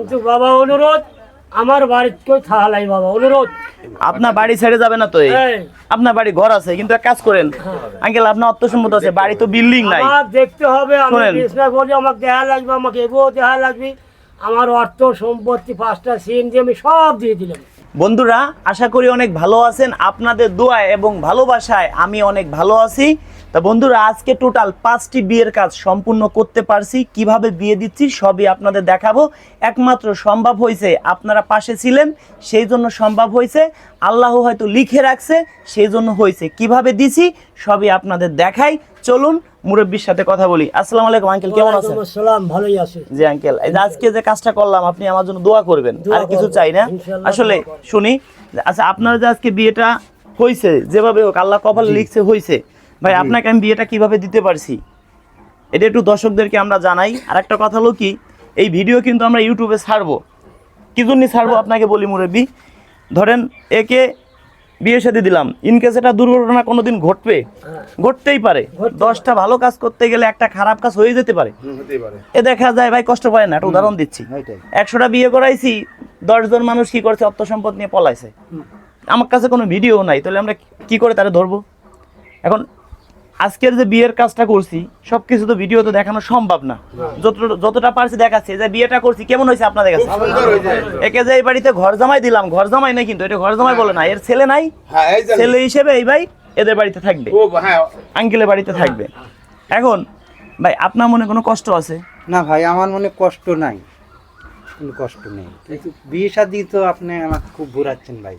কিন্তু বাবা অনুরোধ আমার বাড়ির কেউ থাহালাই বাবা অনুরোধ। আপনার বাড়ি ছেড়ে যাবে না তো এই? এই, আপনার বাড়ি ঘর আছে কিন্তু এক কাজ করেন। আঙ্কেল আপনার অর্থ সম্পদ আছে বাড়ি তো বিল্ডিং নাই। আমার দেখতে হবে আমি শোনেন। বিজনেস বলি আমাকে লাগবে আমাকে লাগবে। আমার অর্থ সম্পত্তি পাঁচটা সিন দিয়ে আমি সব দিয়ে দিলাম। বন্ধুরা আশা করি অনেক ভালো আছেন। আপনাদের দোয়ায় এবং ভালোবাসায় আমি অনেক ভালো আছি। তা বন্ধুরা আজকে টোটাল পাঁচটি বিয়ের কাজ সম্পূর্ণ করতে পারছি। কীভাবে বিয়ে দিচ্ছি সবই আপনাদের দেখাবো। একমাত্র সম্ভব হয়েছে আপনারা পাশে ছিলেন সেই জন্য সম্ভব হয়েছে। আল্লাহ হয়তো লিখে রাখছে সেই জন্য হয়েছে। কীভাবে দিছি সবই আপনাদের দেখাই। চলুন মুরব্বীর সাথে কথা বলি। আসসালামু আলাইকুম আঙ্কেল কেমন আছেন? আসসালাম ভালোই আছে। জি আঙ্কেল এই আজকে যে কাজটা করলাম আপনি আমার জন্য দোয়া করবেন। আর কিছু চাই না? আসলে শুনি আচ্ছা আপনার যে আজকে বিয়েটা হয়েছে যেভাবে হোক আল্লাহ কপাল লিখছে হয়েছে ভাই আপনাকে আমি বিয়েটা কীভাবে দিতে পারছি? এটা একটু দর্শকদেরকে আমরা জানাই। আর একটা কথা হলো কি এই ভিডিও কিন্তু আমরা ইউটিউবে ছাড়বো। কি জন্য ছাড়বো আপনাকে বলি মুরব্বী? ধরেন একে বিয়ের সাথে দিলাম। ইনকেস এটা দুর্ঘটনা কোনোদিন ঘটবে হ্যাঁ। ঘটতেই পারে। দশটা ভালো কাজ করতে গেলে একটা খারাপ কাজ হয়ে যেতে পারে। এ দেখা যায় ভাই কষ্ট পায় না একটা উদাহরণ দিচ্ছি। একশোটা বিয়ে করাইছি দশজন মানুষ কি করছে অর্থ সম্পদ নিয়ে পলাইছে। আমার কাছে কোনো ভিডিও নাই তাহলে আমরা কি করে তারা ধরবো? এখন আজকের যে বিয়ের কাজটা করছি সব কিছু তো ভিডিও তো দেখানো সম্ভব না। যতটা যতটা পারছি দেখাচ্ছি যে বিয়েটা করছি কেমন হয়েছে আপনাদের কাছে? একে যে এই বাড়িতে ঘর জামাই দিলাম ঘর জামাই নাই কিন্তু এটা ঘর জামাই বলে না এর ছেলে নাই হ্যাঁ। ছেলে হিসেবে এই ভাই এদের বাড়িতে থাকবে। হ্যাঁ। আঙ্কেলের বাড়িতে থাকবে। এখন ভাই আপনার মনে কোনো কষ্ট আছে? না ভাই আমার মনে কষ্ট নাই। কোনো কষ্ট নেই। বিয়ে শাদি তো আপনি আমাকে খুব ঘুরাচ্ছেন ভাই।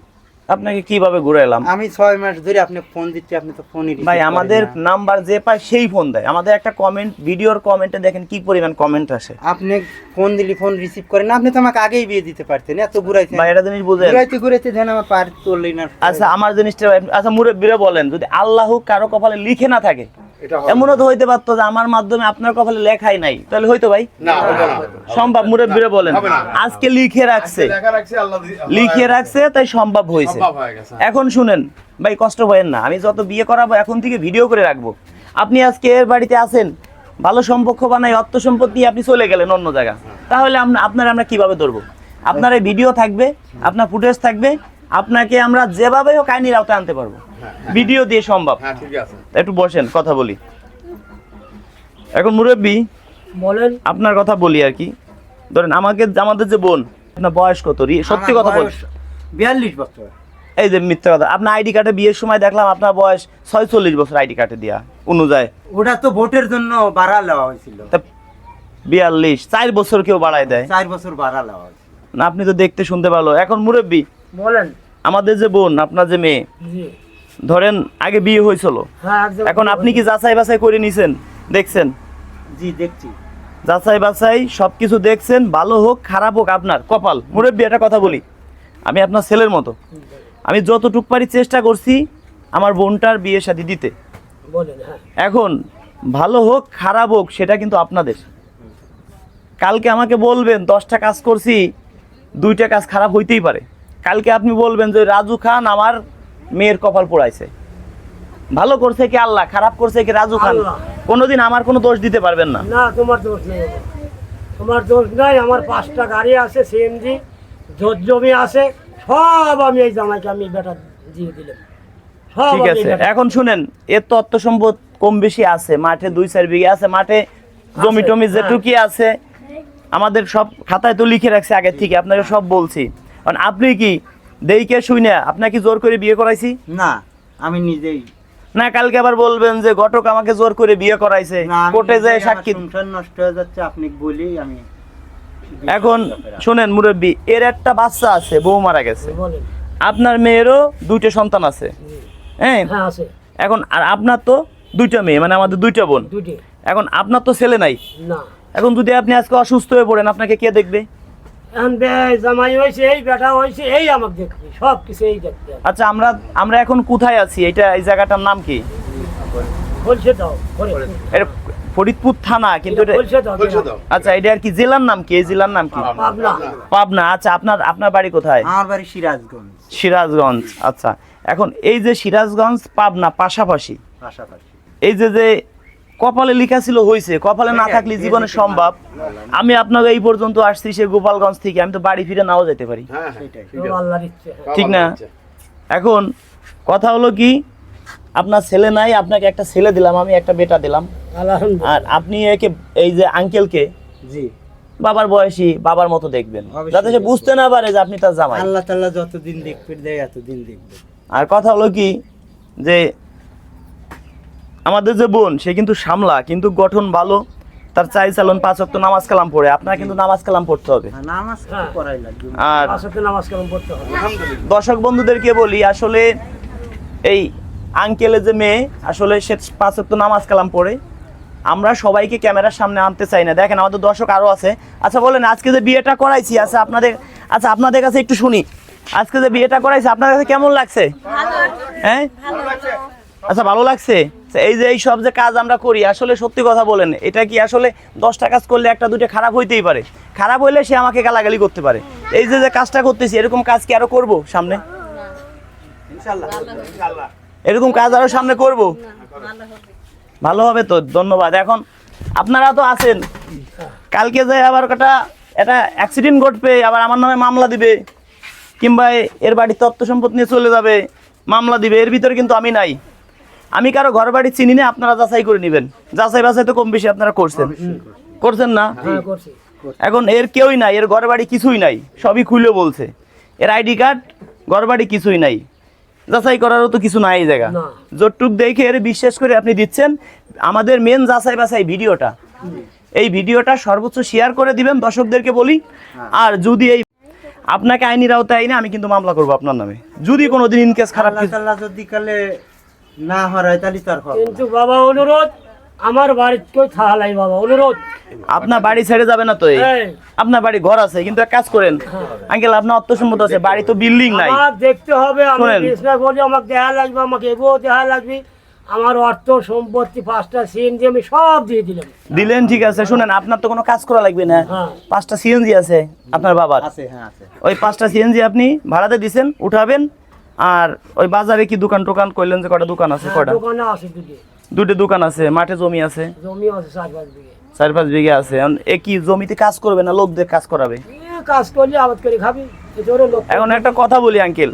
আপনাকে কীভাবে ঘুরে এলাম? আমি ছয় মাস ধরে আপনি ফোন দিচ্ছি আপনি তো ফোনই ভাই আমাদের নাম্বার যে পায় সেই ফোন দেয়। আমাদের একটা কমেন্ট ভিডিওর কমেন্টে দেখেন কি পরিমাণ কমেন্ট আসে। আপনি ফোন দিলি ফোন রিসিভ করেন না, আপনি তো আমাকে আগেই বিয়ে দিতে পারতেন এত ঘুরাইছেন। ভাই এটা জিনিস বুঝেন। ঘুরাইতে ঘুরাইতে দেন আমার পার তুললেই না আচ্ছা আমার জিনিসটা আচ্ছা মুরব্বীরা বলেন যদি আল্লাহ কারও কপালে লিখে না থাকে এটা এমনও তো হইতে পারতো যে আমার মাধ্যমে আপনার কপালে লেখাই নাই। তাহলে হইতো ভাই? সম্ভব মুরব্বীরা বলেন। আজকে লিখে রাখছে। লেখা রাখছি আল্লাহ লিখে রাখছে তাই সম্ভব হয়েছে হয়ে এখন শুনেন ভাই কষ্ট পাবেন না। আমি যত বিয়ে করাবো এখন থেকে ভিডিও করে রাখব। আপনি আজকে এর বাড়িতে আছেন ভালো সম্পর্ক বানাই অর্থ সম্পদ নিয়ে আপনি চলে গেলেন অন্য জায়গা। তাহলে আপনার আমরা কীভাবে ধরবো? আপনার এই ভিডিও থাকবে আপনার ফুটেজ থাকবে আপনাকে আমরা যেভাবে হোক আইনির আওতায় আনতে পারব। ভিডিও দিয়ে সম্ভব। হ্যাঁ ঠিক আছে। একটু বসেন কথা বলি। এখন মুরব্বী বলেন। আপনার কথা বলি আর কি। ধরেন আমাকে আমাদের যে বোন আপনার বয়স কত? রি- সত্যি কথা বল বিয়াল্লিশ বছর। এই যে মিথ্যা কথা আপনার আইডি কার্ডে বিয়ের সময় দেখলাম আপনার বয়স ছয়চল্লিশ বছর আইডি কার্ডে দেওয়া অনুযায়ী। ওটা তো ভোটের জন্য বাড়া নেওয়া হয়েছিল। তা বিয়াল্লিশ চার বছর কেউ বাড়ায় দেয়। চার বছর বাড়া নেওয়া হয়েছিল। না আপনি তো দেখতে শুনতে ভালো। এখন মুরব্বী বলেন। আমাদের যে বোন আপনার যে মেয়ে জি। ধরেন আগে বিয়ে হয়েছিল। হ্যাঁ এখন আপনি কি যাচাই বাছাই করে নিছেন? দেখছেন? জি দেখছি। যাচাই বাছাই সব কিছু দেখছেন ভালো হোক খারাপ হোক আপনার কপাল। মুরব্বী একটা কথা বলি। আমি আপনার ছেলের মতো। আমি যতটুক পারি চেষ্টা করছি আমার বোনটার বিয়ে শাদী দিতে। হ্যাঁ। এখন ভালো হোক খারাপ হোক সেটা কিন্তু আপনাদের। কালকে আমাকে বলবেন দশটা কাজ করছি দুইটা কাজ খারাপ হইতেই পারে। কালকে আপনি বলবেন যে রাজু খান আমার মেয়ের কপাল পোড়াইছে। ভালো করছে কি আল্লাহ খারাপ করছে কি রাজু খান। কোনোদিন আমার কোনো দোষ দিতে পারবেন না। না তোমার দোষ নেই। তোমার দোষ নাই আমার পাঁচটা গাড়ি আছে সিএনজি জমি আছে। সব আমি এই জামাইকে আমি বেটা দিয়ে দিলাম। ঠিক আছে এখন শুনেন এর তো অর্থ সম্পদ কম বেশি আছে মাঠে দুই চার বিঘে আছে মাঠে জমি টমি হ্যাঁ। যেটুকি আছে আমাদের সব খাতায় তো লিখে রাখছে আগের থেকে আপনাকে সব বলছি। কারণ আপনি কি দেইকে শুই না আপনাকে জোর করে বিয়ে করাইছি? না আমি নিজেই। না কালকে আবার বলবেন যে ঘটক আমাকে জোর করে বিয়ে করাইছে কোর্টে যায় সাক্ষী নষ্ট হয়ে যাচ্ছে আপনি বলেই আমি এখন শুনেন মুরব্বী এর একটা বাচ্চা আছে বউ মারা গেছে। আপনার মেয়েরও দুইটা সন্তান আছে। হ্যাঁ? হ্যাঁ এখন আর আপনার তো দুইটা মেয়ে মানে আমাদের দুইটা বোন। এখন আপনার তো ছেলে নাই। এখন যদি আপনি আজকে অসুস্থ হয়ে পড়েন আপনাকে কে দেখবে? জামাই হয়েছে এই বেটা হয়েছে এই আমাকে দেখবে সব কিছু এই দেখতে আচ্ছা আমরা আমরা এখন কোথায় আছি? এটা এই জায়গাটার নাম কি? বলছে দাও এটা ফরিদপুর থানা কিন্তু আচ্ছা এটা আর কি জেলার নাম কি? এই জেলার নাম কি? পাবনা। পাবনা। আচ্ছা আপনার আপনার বাড়ি কোথায়? আমার বাড়ি সিরাজগঞ্জ। সিরাজগঞ্জ। আচ্ছা এখন এই যে সিরাজগঞ্জ পাবনা পাশাপাশি। পাশাপাশি। এই যে যে কপালে লেখা ছিল হয়েছে কপালে না থাকলে জীবনে সম্ভব। আমি আপনাকে এই পর্যন্ত আসছি সে গোপালগঞ্জ থেকে। আমি তো বাড়ি ফিরে নাও যেতে পারি। হ্যাঁ হ্যাঁ হ্যাঁ। ঠিক না? এখন কথা হলো কি? আপনার ছেলে নাই আপনাকে একটা ছেলে দিলাম আমি একটা বেটা দিলাম। আর আপনি একে এই যে আঙ্কেলকে জি। বাবার বয়সী বাবার মতো দেখবেন। যাতে সে বুঝতে না পারে যে আপনি তার জামাই। আল্লাহ তাল্লাহ যতদিন দেখবে দেয় এতদিন দেখবে। আর কথা হলো কি যে আমাদের যে বোন সে কিন্তু সামলা কিন্তু গঠন ভালো তার চাই চালন পাঁচ অক্ট নামাজ কালাম পড়ে। আপনার কিন্তু নামাজ কালাম পড়তে হবে। আর হ্যাঁ। দর্শক বন্ধুদেরকে বলি আসলে এই আঙ্কেলের যে মেয়ে আসলে সে পাঁচ অক্ট নামাজ কালাম পড়ে। আমরা সবাইকে ক্যামেরার সামনে আনতে চাই না। দেখেন আমাদের দর্শক আরও আছে। আচ্ছা বলেন আজকে যে বিয়েটা করাইছি আচ্ছা আপনাদের আচ্ছা আপনাদের কাছে একটু শুনি। আজকে যে বিয়েটা করাইছি আপনার কাছে কেমন লাগছে? হ্যাঁ? আচ্ছা ভালো লাগছে? আচ্ছা, এই যে এই সব যে কাজ আমরা করি আসলে সত্যি কথা বলেন এটা কি আসলে দশটা কাজ করলে একটা দুটো খারাপ হইতেই পারে? খারাপ হইলে সে আমাকে গালাগালি করতে পারে। এই যে যে কাজটা করতেছি এরকম কাজ কি আরও করব সামনে? এরকম কাজ আরও সামনে করব? ভালো হবে। তো ধন্যবাদ। এখন আপনারা তো আছেন। কালকে যে আবার একটা একটা অ্যাক্সিডেন্ট ঘটবে আবার আমার নামে মামলা দিবে কিংবা এর বাড়ির তত্ত্ব সম্পদ নিয়ে চলে যাবে মামলা দিবে এর ভিতরে কিন্তু আমি নাই। আমি কারও ঘর বাড়ি চিনি না আপনারা যাচাই করে নেবেন। যাচাই বাছাই তো কম বেশি আপনারা করছেন। করছেন না? হ্যাঁ এখন এর কেউই নাই এর ঘর বাড়ি কিছুই নাই সবই খুলে বলছে। এর আইডি কার্ড ঘর বাড়ি কিছুই নাই। যাচাই করারও তো কিছু নাই জায়গা। যতটুক দেখে এর বিশ্বাস করে আপনি দিচ্ছেন আমাদের মেন যাচাই বাছাই ভিডিওটা। এই ভিডিওটা সর্বোচ্চ শেয়ার করে দিবেন দর্শকদেরকে বলি। আর যদি এই আপনাকে আইনি আওতায় না আমি কিন্তু মামলা করব আপনার নামে। যদি কোনোদিন ইনকেস খারাপ যদি কালে না হয় তাহলে তার কিন্তু বাবা অনুরোধ আমার বাড়ির কেউ থাহালাই বাবা অনুরোধ। আপনার বাড়ি ছেড়ে যাবে না তো এই? আপনার বাড়ি ঘর আছে কিন্তু এক কাজ করেন। আঙ্কেল আপনার অর্থসম্মত আছে বাড়ি তো বিল্ডিং নাই। আমার দেখতে হবে আমি শোনেন। বিজনেস বলি আমাকে দেখা লাগবে আমাকে এগোও দেখা লাগবে। আমার অর্থ সম্পত্তি পাঁচটা সিএনজি আমি সব দিয়ে দিলাম। দিলেন ঠিক আছে। শুনেন আপনার তো কোনো কাজ করা লাগবে না। হ্যাঁ। পাঁচটা সিএনজি আছে আপনার বাবার। আছে হ্যাঁ আছে। ওই পাঁচটা সিএনজি আপনি ভাড়াতে দিছেন উঠাবেন আর ওই বাজারে কি দোকান টোকান কইলেন যে কটা দোকান আছে কটা? দোকানে আছে দুটি। দুটো দোকান আছে মাঠে জমি আছে। জমি আছে চার পাঁচ বিঘে। চার পাঁচ বিঘে আছে। এখন এ কি জমিতে কাজ করবে না লোকদের কাজ করাবে? কাজ করলে আবাদ করে খাবি এখন একটা কথা বলি আঙ্কেল।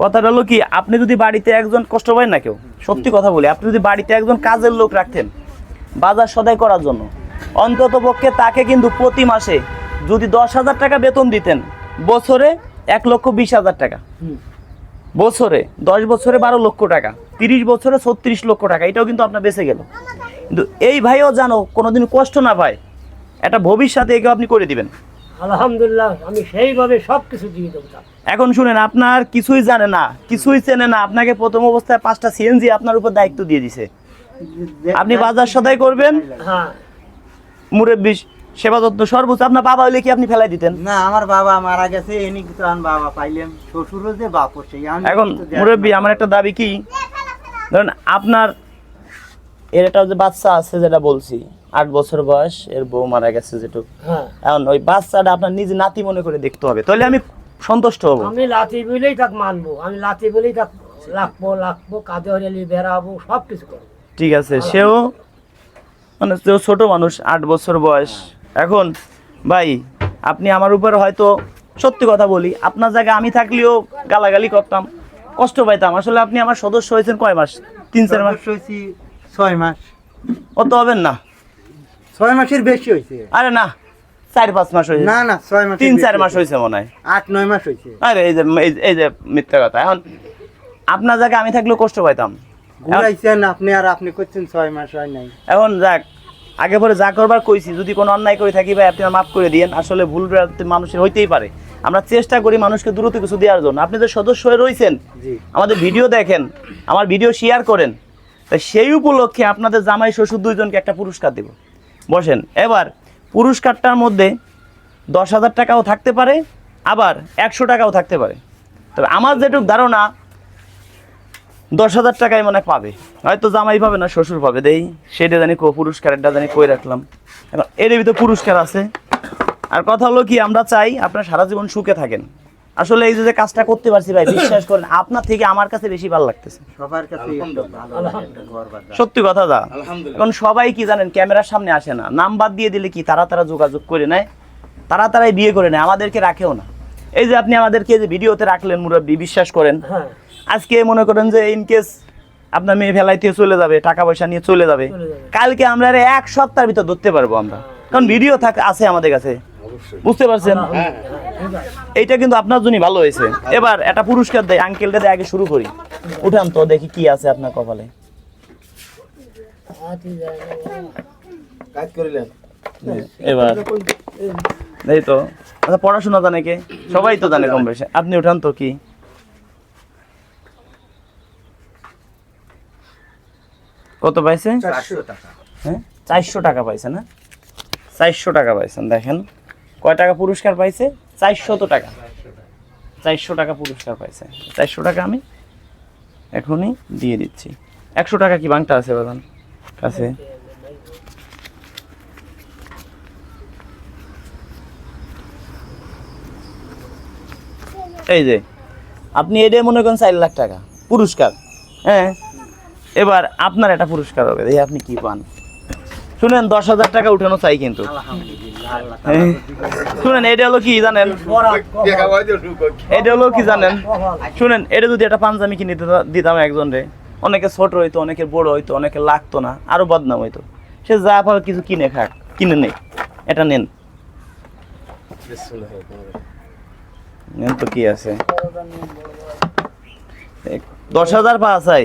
কথাটা হলো কি আপনি যদি বাড়িতে একজন কষ্ট পায় না কেউ সত্যি কথা বলি আপনি যদি বাড়িতে একজন কাজের লোক রাখতেন বাজার সদাই করার জন্য অন্তত পক্ষে তাকে কিন্তু প্রতি মাসে যদি দশ হাজার টাকা বেতন দিতেন বছরে এক লক্ষ বিশ হাজার টাকা। বছরে দশ বছরে বারো লক্ষ টাকা। তিরিশ বছরে ছত্রিশ লক্ষ টাকা এটাও কিন্তু আপনার বেঁচে গেল। কিন্তু এই ভাইও জানো কোনোদিন কষ্ট না পায়। একটা ভবিষ্যতে একে আপনি করে দিবেন। আলহামদুলিল্লাহ আমি সেইভাবে সব কিছু দিয়ে দেবো এখন শুনেন আপনার কিছুই জানে না কিছুই চেনে না আপনাকে প্রথম অবস্থায় পাঁচটা সিএনজি আপনার উপর দায়িত্ব দিয়ে দিছে। আপনি বাজার সদাই করবেন। হ্যাঁ। মুরব্বী সেবা যত্ন সর্বোচ্চ আপনার বাবা হইলে কি আপনি ফেলাই দিতেন? না আমার বাবা মারা গেছে এনি তো বাবা পাইলাম শ্বশুরও যে বাপ সেই এখন মুরব্বী আমার একটা দাবি কি? ধরেন আপনার এর একটা যে বাচ্চা আছে যেটা বলছি আট বছর বয়স এর বউ মারা গেছে যেটুক। হ্যাঁ। এখন ওই বাচ্চাটা আপনার নিজে নাতি মনে করে দেখতে হবে তাহলে আমি সন্তুষ্ট হব। আমি লাতি বলেই তাকে মানবো আমি লাতি বলেই তাকে লাগবো লাগবো কাঁধে হরিয়ালি বেড়াবো সব কিছু করব। ঠিক আছে সেও মানে সেও ছোট মানুষ আট বছর বয়স। এখন ভাই আপনি আমার উপর হয়তো সত্যি কথা বলি আপনার জায়গায় আমি থাকলেও গালাগালি করতাম। কষ্ট পাইতাম। আসলে আপনি আমার সদস্য হয়েছেন কয় মাস? তিন চার মাস? হয়েছি ছয় মাস। অত হবেন না? ছয় মাসের বেশি হয়েছে। আরে না চার পাঁচ মাস হয়েছে। না না ছয় মাস তিন চার মাস হয়েছে মনে হয়। আট নয় মাস হয়েছে। আরে এই যে এই যে- মিথ্যা কথা। এখন আপনার জায়গায় আমি থাকলেও কষ্ট পাইতাম। ঘুরাইছেন আপনি আর আপনি করছেন ছয় মাস হয় নাই। এখন যাক আগে পরে যা করবার কইছি যদি কোনো অন্যায় করে থাকি ভাই আপনি মাফ করে দিয়েন। আসলে ভুল মানুষের হইতেই পারে। আমরা চেষ্টা করি মানুষকে দ্রুত কিছু দেওয়ার জন্য। আপনি যে সদস্য হয়ে রয়েছেন আমাদের ভিডিও দেখেন আমার ভিডিও শেয়ার করেন তাই সেই উপলক্ষে আপনাদের জামাই শ্বশুর দুইজনকে একটা পুরস্কার দেব। বসেন এবার পুরস্কারটার মধ্যে দশ হাজার টাকাও থাকতে পারে আবার একশো টাকাও থাকতে পারে। তবে আমার যেটুক ধারণা দশ হাজার টাকায় মনে পাবে। হয়তো জামাই পাবে না শ্বশুর পাবে। দেই সেটা জানি কো পুরস্কারেরটা জানি কই রাখলাম। এখন এর ভিতরে পুরস্কার আছে। আর কথা হলো কি আমরা চাই আপনারা সারা জীবন সুখে থাকেন। আসলে এই যে যে কাজটা করতে পারছি ভাই বিশ্বাস করেন আপনার থেকে আমার কাছে বেশি ভালো লাগতেছে। সবার কাছে। সত্যি কথা দা এখন সবাই কি জানেন ক্যামেরার সামনে আসে না। নাম্বার দিয়ে দিলে কি তারা তারা যোগাযোগ করে নেয় তারা তারাই বিয়ে করে নেয় আমাদেরকে রাখেও না। এই যে আপনি আমাদেরকে যে ভিডিওতে রাখলেন মুরব্বী বিশ্বাস করেন। হ্যাঁ। আজকে মনে করেন যে ইন কেস আপনার মেয়ে ফেলাইতে চলে যাবে টাকা পয়সা নিয়ে চলে যাবে কালকে আমরা আর এক সপ্তাহের ভিতর ধরতে পারব আমরা। কারণ ভিডিও থাক আছে আমাদের কাছে। বুঝতে পারছেন? এইটা কিন্তু আপনার জন্য ভালো হয়েছে। এবার একটা পুরস্কার দেয় আঙ্কেলটা দিয়ে আগে শুরু করি। উঠান তো দেখি কি আছে আপনার কপালে। এবার। এই তো। আচ্ছা পড়াশোনা জানে কে? সবাই তো জানে কম বেশি। আপনি উঠান তো কি? কত পাইছে চারশো টাকা। হ্যাঁ? চারশো টাকা পাইছে না? চারশো টাকা পাইছেন দেখেন। কয় টাকা পুরস্কার পাইছে? চারশত টাকা। চারশো টাকা পুরস্কার পাইছে। চারশো টাকা আমি এখনই দিয়ে দিচ্ছি। একশো টাকা কি বাংটা আছে বাদান কাছে। এই যে, আপনি এটাই মনে করেন চার লাখ টাকা পুরস্কার। হ্যাঁ এবার আপনার একটা পুরস্কার হবে। দেখি আপনি কি পান? শুনেন, দশ হাজার টাকা উঠানো চাই কিন্তু। শুনেন এটা হলো কি জানেন। এটা হলো কি জানেন? শুনেন এটা যদি একটা পাঞ্জাবি কিনে দিতাম একজন রে অনেকে ছোট হইতো অনেকে বড় হইতো অনেকে লাগতো না আরও বদনাম হইতো। সে যা পারে কিছু কিনে খাক কিনে নেই এটা নেন। নেন তো কি আছে? দশ হাজার পাঁচ আই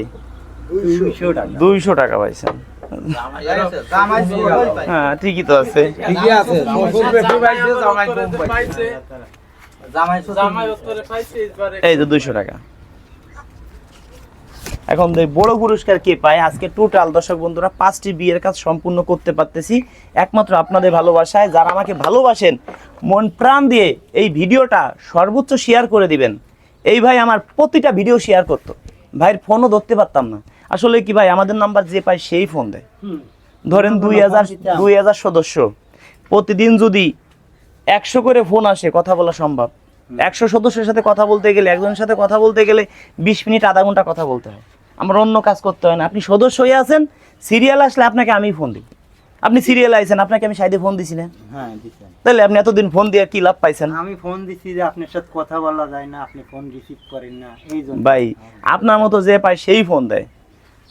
দুইশো টাকা পাইছেন। হ্যাঁ ঠিকই তো আছে। ঠিকই এই দুইশো টাকা। এখন দেখ বড় পুরস্কার কে পায়? আজকে টোটাল দর্শক বন্ধুরা পাঁচটি বিয়ের কাজ সম্পূর্ণ করতে পারতেছি। একমাত্র আপনাদের ভালোবাসায় যারা আমাকে ভালোবাসেন মন প্রাণ দিয়ে এই ভিডিওটা সর্বোচ্চ শেয়ার করে দিবেন। এই ভাই আমার প্রতিটা ভিডিও শেয়ার করতো। ভাইয়ের ফোনও ধরতে পারতাম না। আসলে কি ভাই আমাদের নাম্বার যে পায় সেই ফোন দেয়। ধরেন দুই হাজার দুই হাজার সদস্য প্রতিদিন যদি একশো করে ফোন আসে কথা বলা সম্ভব। একশো সদস্যের সাথে কথা বলতে গেলে একজনের সাথে কথা বলতে গেলে বিশ মিনিট আধা ঘণ্টা কথা বলতে হয়। আমার অন্য কাজ করতে হয় না। আপনি সদস্য হয়ে আছেন সিরিয়াল আসলে আপনাকে আমি ফোন দিই। আপনি সিরিয়াল আইছেন আপনাকে আমি সাইডে ফোন দিছি না হ্যাঁ দিছেন তাহলে আপনি এতদিন ফোন দিয়ে কি লাভ পাইছেন? আমি ফোন দিছি যে আপনার সাথে কথা বলা যায় না আপনি ফোন রিসিভ করেন না এই জন্য। ভাই আপনার মতো যে পায় সেই ফোন দেয়।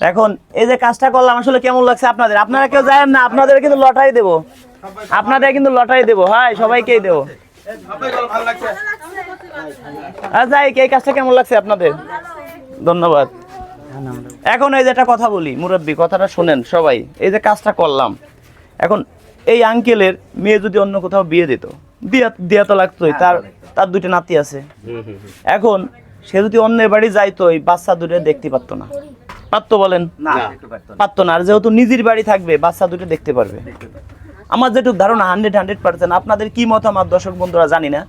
এখন এই যে কাজটা করলাম আসলে কেমন লাগছে আপনাদের? আপনারা কেউ যায় না আপনাদের কিন্তু লটারি দেবো। আপনাদের কিন্তু লটারি দেবো। হ্যাঁ সবাইকেই দেবো। আর এই কাজটা কেমন লাগছে আপনাদের? ধন্যবাদ। হ্যাঁ, এখন এই যে একটা কথা বলি মুরব্বী কথাটা শোনেন সবাই। এই যে কাজটা করলাম এখন এই আঙ্কেলের মেয়ে যদি অন্য কোথাও বিয়ে দিত দিয়া দিয়া তো লাগতোই তার তার দুইটা নাতি আছে। এখন সে যদি অন্যের বাড়ি যাইতো এই বাচ্চা দুটো দেখতে পারতো না। পারতো বলেন। পারতো না। আর যেহেতু নিজের বাড়ি থাকবে বাচ্চা দুটো দেখতে পারবে। আমার যেটুকু ধারণা হান্ড্রেড হান্ড্রেড পার্সেন্ট আপনাদের কি মতামত দর্শক বন্ধুরা জানি না।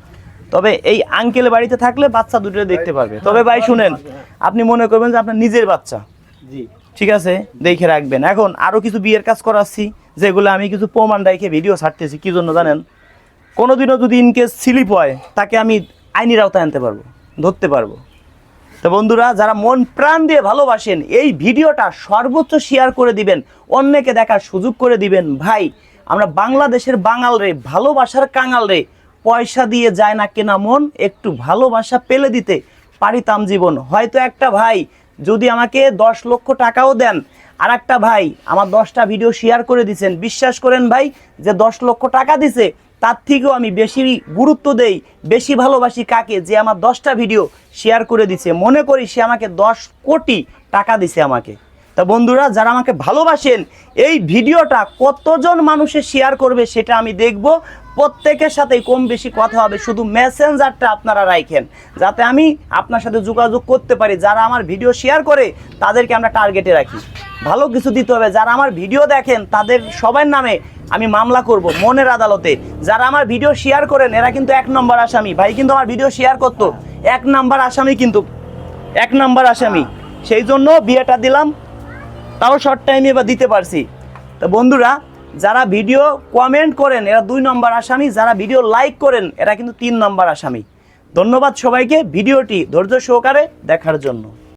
তবে এই আঙ্কেল বাড়িতে থাকলে বাচ্চা দুটো দেখতে পারবে। তবে ভাই শুনেন আপনি মনে করবেন যে আপনার নিজের বাচ্চা। ঠিক আছে, দেখে রাখবেন। এখন আরও কিছু বিয়ের কাজ করাচ্ছি, যেগুলো আমি কিছু প্রমাণ রেখে ভিডিও ছাড়তেছি, কি জন্য জানেন? কোনোদিনও যদি ইনকেস স্লিপ হয়, তাকে আমি আইনি আওতায় আনতে পারব, ধরতে পারব। তো বন্ধুরা, যারা মন প্রাণ দিয়ে ভালোবাসেন, এই ভিডিওটা সর্বোচ্চ শেয়ার করে দিবেন, অন্যকে দেখার সুযোগ করে দিবেন। ভাই, আমরা বাংলাদেশের বাঙাল রে, ভালোবাসার কাঙাল রে, পয়সা দিয়ে যায় না কেনা মন, একটু ভালোবাসা পেলে দিতে পারিতাম জীবন। হয়তো একটা ভাই যদি আমাকে দশ লক্ষ টাকাও দেন আর একটা ভাই আমার দশটা ভিডিও শেয়ার করে দিছেন, বিশ্বাস করেন ভাই, যে দশ লক্ষ টাকা দিছে, তার থেকেও আমি বেশি গুরুত্ব দেই, বেশি ভালোবাসি কাকে, যে আমার দশটা ভিডিও শেয়ার করে দিছে। মনে করি সে আমাকে দশ কোটি টাকা দিছে আমাকে। তা বন্ধুরা, যারা আমাকে ভালোবাসেন, এই ভিডিওটা কতজন মানুষে শেয়ার করবে সেটা আমি দেখব। প্রত্যেকের সাথেই কম বেশি কথা হবে, শুধু মেসেঞ্জারটা আপনারা রাখেন যাতে আমি আপনার সাথে যোগাযোগ করতে পারি। যারা আমার ভিডিও শেয়ার করে, তাদেরকে আমরা টার্গেটে রাখি। ভালো কিছু দিতে হবে। যারা আমার ভিডিও দেখেন, তাদের সবার নামে আমি মামলা করব মনের আদালতে। যারা আমার ভিডিও শেয়ার করেন, এরা কিন্তু এক নম্বর আসামি। ভাই কিন্তু আমার ভিডিও শেয়ার করতো। এক নাম্বার আসামি কিন্তু, এক নাম্বার আসামি। সেই জন্য বিয়েটা দিলাম। তাও শর্ট টাইমে এবার দিতে পারছি। তো বন্ধুরা, যারা ভিডিও কমেন্ট করেন, এরা দুই নম্বর আসামি, যারা ভিডিও লাইক করেন, এরা কিন্তু তিন নম্বর আসামি। ধন্যবাদ সবাইকে ভিডিওটি ধৈর্য সহকারে দেখার জন্য।